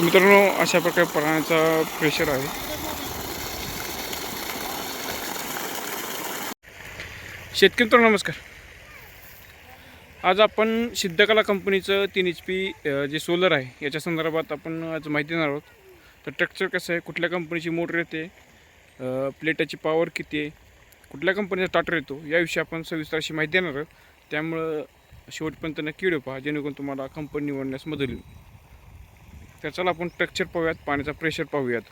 मित्रांनो अशा प्रकारे पाण्याचा प्रेशर आहे. शेतकरी मित्रांनो नमस्कार. आज आपण सिद्धकला कंपनीचं तीन एच पी जे सोलर आहे याच्या संदर्भात आपण आज माहिती देणार आहोत. तर स्ट्रक्चर कसं आहे? कुठल्या कंपनीची मोटर येते? प्लेटाची पॉवर किती आहे? कुठल्या कंपनीचा टाटर येतो? याविषयी आपण सविस्तर अशी माहिती देणार आहोत. त्यामुळं शेवटपर्यंत नक्की व्हिडिओ पहा जेणेकरून तुम्हाला कंपनी निवडण्यास मदत होईल. तर चला आपण टेक्चर पाहूयात पाण्याचा प्रेशर पाहूयात.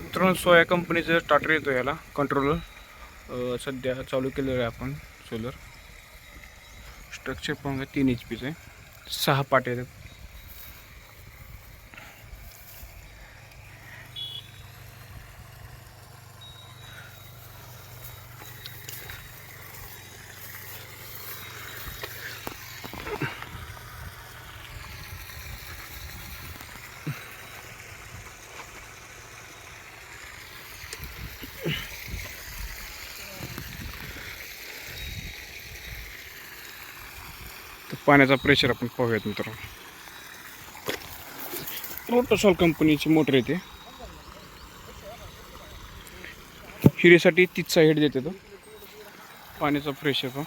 मित्रांनो सोया कंपनीचं टाटर येतो याला कंट्रोलर सध्या चालू केलेलं आहे आपण सोलर स्ट्रक्चर पाहूया तीन एच पीचं आहे. सहा पाट पाण्याचा प्रेशर आपण पाहूयात मित्रांनो. रोटोसॉल कंपनीची मोटर येते हिरेसाठी तीच साईड देते तो. पाण्याचा प्रेशर पण.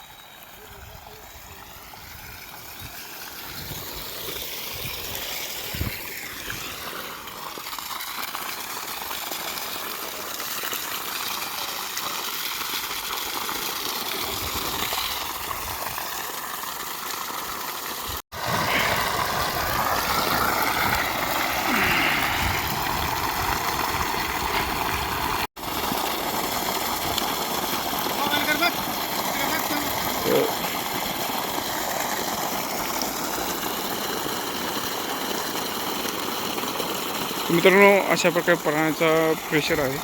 मित्रांनो अशा प्रकारे प्राण्याचा प्रेशर आहे.